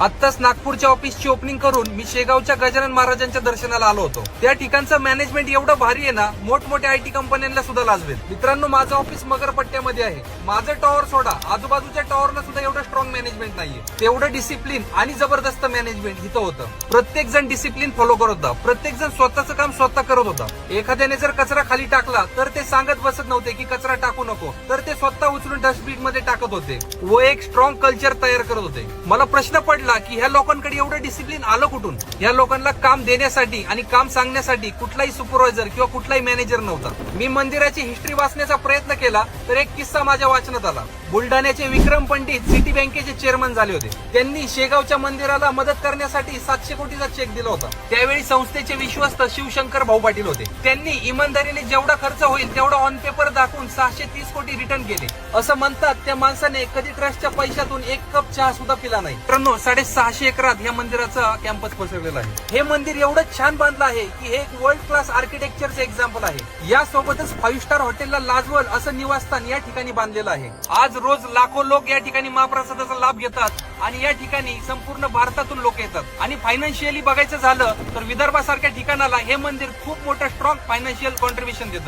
आत्ताच नागपूरच्या ऑफिसची ओपनिंग करून मी शेगावच्या गजानन महाराजांच्या दर्शनाला आलो होतो. त्या ठिकाणचं मॅनेजमेंट एवढं भारी आहे ना मोठमोठ्या आयटी कंपन्यांना सुद्धा लाजवेल. मित्रांनो माझं ऑफिस मगरपट्ट्यामध्ये आहे. माझं टॉवर सोडा. आजूबाजूच्या टॉवरला सुद्धा एवढं स्ट्रॉंग मॅनेजमेंट नाहीये. तेवढं डिसिप्लिन आणि जबरदस्त मॅनेजमेंट इथं होतं. प्रत्येक जण डिसिप्लिन फॉलो करत होता. प्रत्येक जण स्वतःचं काम स्वतः करत होता. एखाद्याने जर कचरा खाली टाकला तर ते सांगत बसत नव्हते की कचरा टाकू नको. तर ते स्वतः उचलून डस्टबिनमध्ये टाकत होते. व एक स्ट्रॉंग कल्चर तयार करत होते. मला प्रश्न पडला की ह्या लोकांकडे एवढं डिसिप्लिन आलं कुठून? ह्या लोकांना काम देण्यासाठी आणि काम सांगण्यासाठी कुठलाही सुपरवायझर किंवा कुठलाही मॅनेजर नव्हता. मी मंदिराची हिस्ट्री वाचण्याचा प्रयत्न केला तर एक किस्सा माझ्या वाचनात आला. बुलढाण्याचे विक्रम पंडित सिटी बँकेचे चेअरमन झाले होते. त्यांनी शेगावच्या मंदिराला मदत करण्यासाठी सातशे कोटीचा चेक दिला होता. त्यावेळी संस्थेचे विश्वस्त शिवशंकर भाऊ पाटील होते. त्यांनी इमानदारीने जेवढा खर्च होईल तेवढा ऑन पेपर दाखवून सहाशे तीस कोटी रिटर्न केले. असं म्हणतात त्या माणसाने कधी ट्रस्टच्या पैशातून एक कप चहा सुद्धा पिला नाही. मित्रांनो साडेसहाशे एकरात या मंदिराचा कॅम्पस पसरलेला आहे. हे मंदिर एवढं छान बांधलं आहे की हे एक वर्ल्ड क्लास आर्किटेक्चरचं एक्झाम्पल आहे. यासोबतच फाईव्ह स्टार हॉटेलला लाजवल असं निवासस्थान या ठिकाणी बांधलेलं आहे. आज रोज लाखो लोक या ठिकाणी महाप्रसादाचा लाभ घेतात आणि या ठिकाणी संपूर्ण भारतातून लोक येतात. आणि फायनान्शियली बघायचं झालं तर विदर्भासारख्या ठिकाणाला हे मंदिर खूप मोठं स्ट्रॉंग फायनान्शियल कॉन्ट्रीब्युशन देतं.